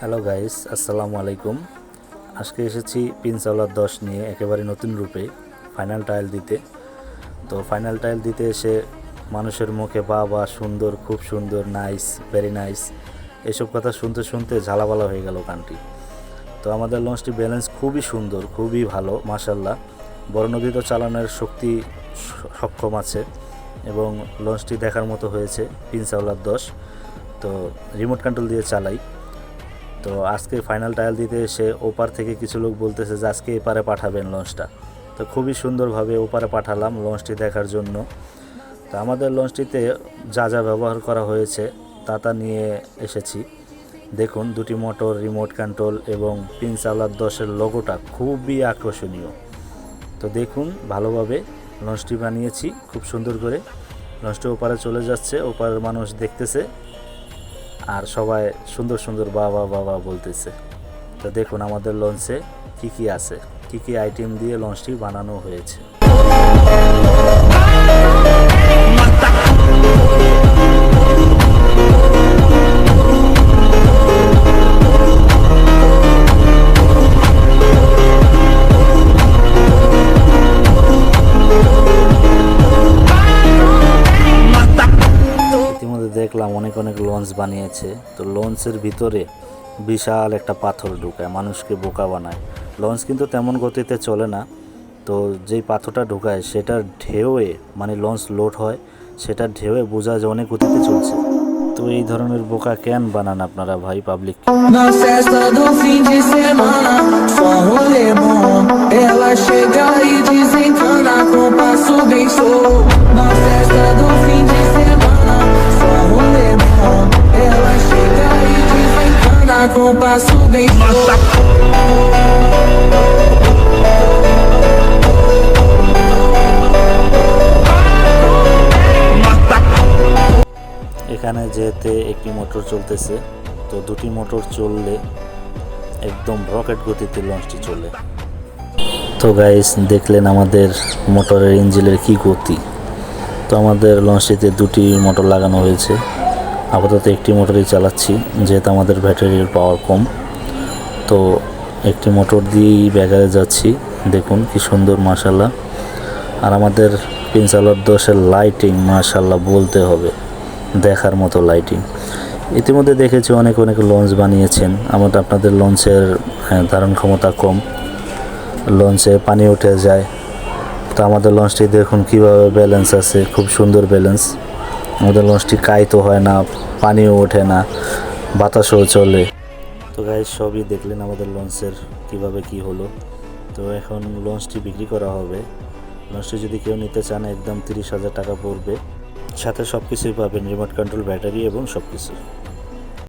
Hello guys আসসালামু আলাইকুম আজকে এসেছি পিনসাওলার দশ নিয়ে একেবারে নতুন রূপে ফাইনাল টাইল দিতে। তো ফাইনাল টাইল দিতে এসে মানুষের মুখে বা বা সুন্দর, খুব সুন্দর নাইস ভেরি নাইস এসব কথা শুনতে শুনতে ঝালাবালা হয়ে গেল কানটি তো আমাদের লঞ্চটি ব্যালেন্স খুবই সুন্দর, খুবই ভালো মাসাল্লাহ বড় নদী তো চালানোর শক্তি সক্ষম আছে এবং লঞ্চটি দেখার মতো হয়েছে পিনসাওলার দশ। তো রিমোট কন্ট্রোল দিয়ে চালাই। তো আজকে ফাইনাল টায়াল দিতে এসে ওপার থেকে কিছু লোক বলতেছে যে আজকে এপারে পাঠাবেন লঞ্চটা তো খুবই সুন্দরভাবে ওপারে পাঠালাম লঞ্চটি দেখার জন্য। তো আমাদের লঞ্চটিতে যা যা ব্যবহার করা হয়েছে তা তা নিয়ে এসেছি। দেখুন, দুটি মোটর রিমোট কন্ট্রোল এবং পিনসালার দশের লোগোটা খুবই আকর্ষণীয়। তো দেখুন, ভালোভাবে লঞ্চটি বানিয়েছি, খুব সুন্দর করে। লঞ্চটি ওপারে চলে যাচ্ছে, ওপারের মানুষ দেখতেছে। আর সবাই সুন্দর সুন্দর বাবা বাবা বলতেছে। তো দেখুন আমাদের লঞ্চে কি কি আছে, কি কি আইটেম দিয়ে লঞ্চটি বানানো হয়েছে। দেখলাম অনেক অনেক লঞ্চ বানিয়েছে। তো লঞ্চের ভিতরে বিশাল একটা পাথর ঢুকায়, মানুষকে বোকা বানায়। লঞ্চ কিন্তু তেমন গতিতে চলে না। তো যেই পাথরটা ঢুকায়, সেটার ঢেউয়ে মানে লঞ্চ লোড হয়, সেটার ঢেউয়ে বোঝা যায় অনেক গতিতে চলছে। তো এই ধরনের বোকা কেন বানান আপনারা ভাই পাবলিক এখানে যেতে একটি মোটর চলতেছে, তো দুটি মোটর চললে একদম রকেট গতিতে লঞ্চটি চলে। তো গাইস দেখলেন আমাদের মোটরের ইঞ্জিনের কি গতি। তো আমাদের লঞ্চটিতে দুটি মোটর লাগানো হয়েছে। আপাতত একটি মোটরই চালাচ্ছি, যেহেতু আমাদের ব্যাটারির পাওয়ার কম। তো একটি মোটর দিয়েই ব্যাগারে যাচ্ছি, দেখুন কি সুন্দর মাশাল্লাহ আর আমাদের পিনসালার দশের লাইটিং মাশাল্লাহ বলতে হবে। দেখার মতো লাইটিং ইতিমধ্যে দেখেছি অনেক অনেক লঞ্চ বানিয়েছেন। আমাদের আপনাদের লঞ্চের ধারণ ক্ষমতা কম। লঞ্চে পানি উঠে যায়। তো আমাদের লঞ্চটি দেখুন কীভাবে ব্যালেন্স আছে। খুব সুন্দর ব্যালেন্স আমাদের লঞ্চটি কাইতো হয় না, পানিও ওঠে না, বাতাসও চলে। তো গাইজ সবই দেখলেন আমাদের লঞ্চের কীভাবে কি হলো। তো এখন লঞ্চটি বিক্রি করা হবে। লঞ্চটি যদি কেউ নিতে চান, একদম তিরিশ হাজার টাকা পড়বে। সাথে সব কিছুই পাবেন রিমোট কন্ট্রোল ব্যাটারি এবং সব কিছু